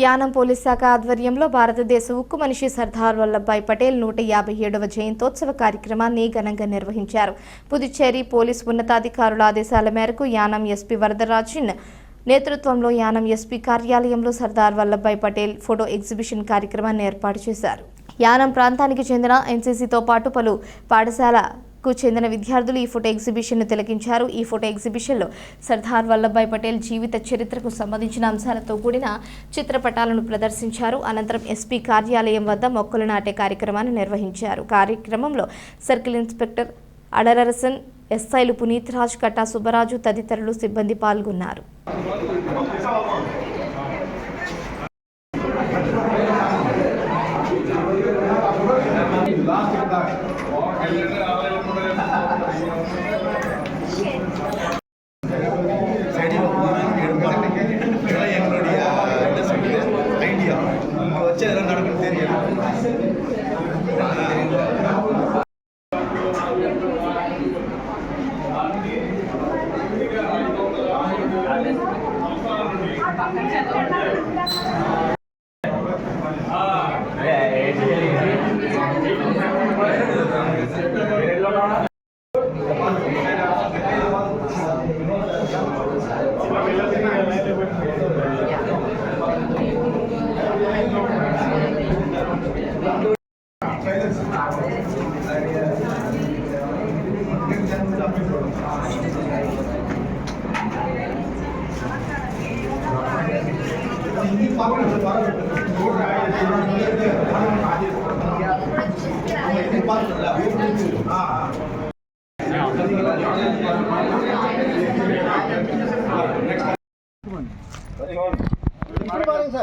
Yanam police శాఖ ఆధ్వర్యంలో భారతదేశ ఉక్కు మనిషి సర్దార్ వల్లభాయ్ పటేల్ నూట యాభై ఏడవ జయంతోత్సవ కార్యక్రమాన్ని ఘనంగా నిర్వహించారు. పుదుచ్చేరి పోలీస్ ఉన్నతాధికారుల ఆదేశాల మేరకు యానం ఎస్పీ వరదరాజన్ నేతృత్వంలో యానం ఎస్పీ కార్యాలయంలో సర్దార్ వల్లభాయ్ పటేల్ ఫోటో ఎగ్జిబిషన్ కార్యక్రమాన్ని ఏర్పాటు చేశారు. యానం ప్రాంతానికి చెందిన ఎన్సీసీతో పాటు పలు పాఠశాల కు చెందిన విద్యార్థులు ఈ ఫోటో ఎగ్జిబిషన్ను తిలకించారు. ఈ ఫోటో ఎగ్జిబిషన్లో సర్దార్ వల్లభాయ్ పటేల్ జీవిత చరిత్రకు సంబంధించిన అంశాలతో కూడిన చిత్రపటాలను ప్రదర్శించారు. అనంతరం ఎస్పీ కార్యాలయం వద్ద మొక్కలు నాటే కార్యక్రమాన్ని నిర్వహించారు. కార్యక్రమంలో సర్కిల్ ఇన్స్పెక్టర్ అడరసన్ ఎస్ఐలు పునీత్ రాజ్ కట్టా సుబ్బరాజు తదితరులు సిబ్బంది పాల్గొన్నారు. வச்சு எல்லாம் நடக்கும்னு தெரியல 今天搬了，搬了，多少人？对对对，他们拿的，每天搬。啊。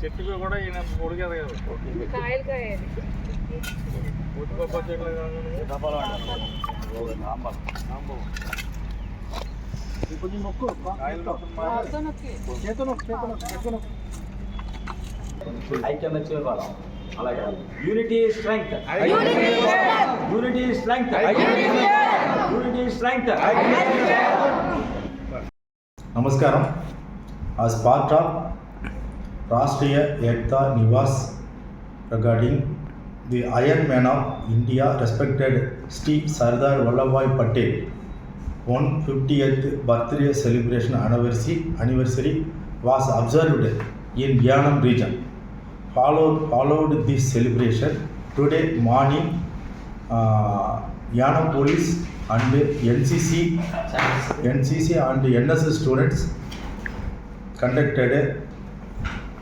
చెట్టుకు కూడా ఈయన పొడిగేది కదా కాయలు కాయాలి ఉట్టుపప్పు చెట్లు ఐక్యం వచ్చే వాళ్ళం అలాగే unity strength unity strength unity strength నమస్కారం. as part of Rashtriya Ekta Nivas regarding the Iron Man of India respected Sri Sardar Vallabhbhai Patel 150th birthday celebration anniversary anniversary was observed in Yanam region. Followed, followed this celebration today morning uh, Yanam police and NCC NCC and NSS students conducted a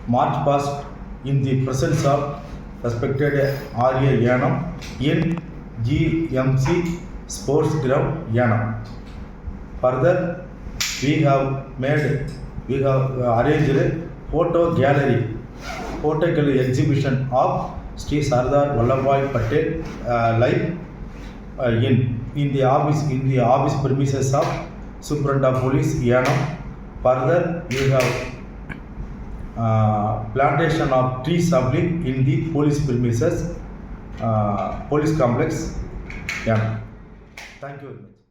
march past in the presence of respected Arya Yanam in GMC Sports Ground Yanam. Further, we have made, we have arranged a photo gallery, photo gallery exhibition of Sri Sardar Vallabhbhai Patel uh, live uh, in in the office in the office premises of Superintendent of Police Yanam. Further, we have uh, plantation of tree sapling in the police premises, uh, police complex. Yanam. Thank you very much.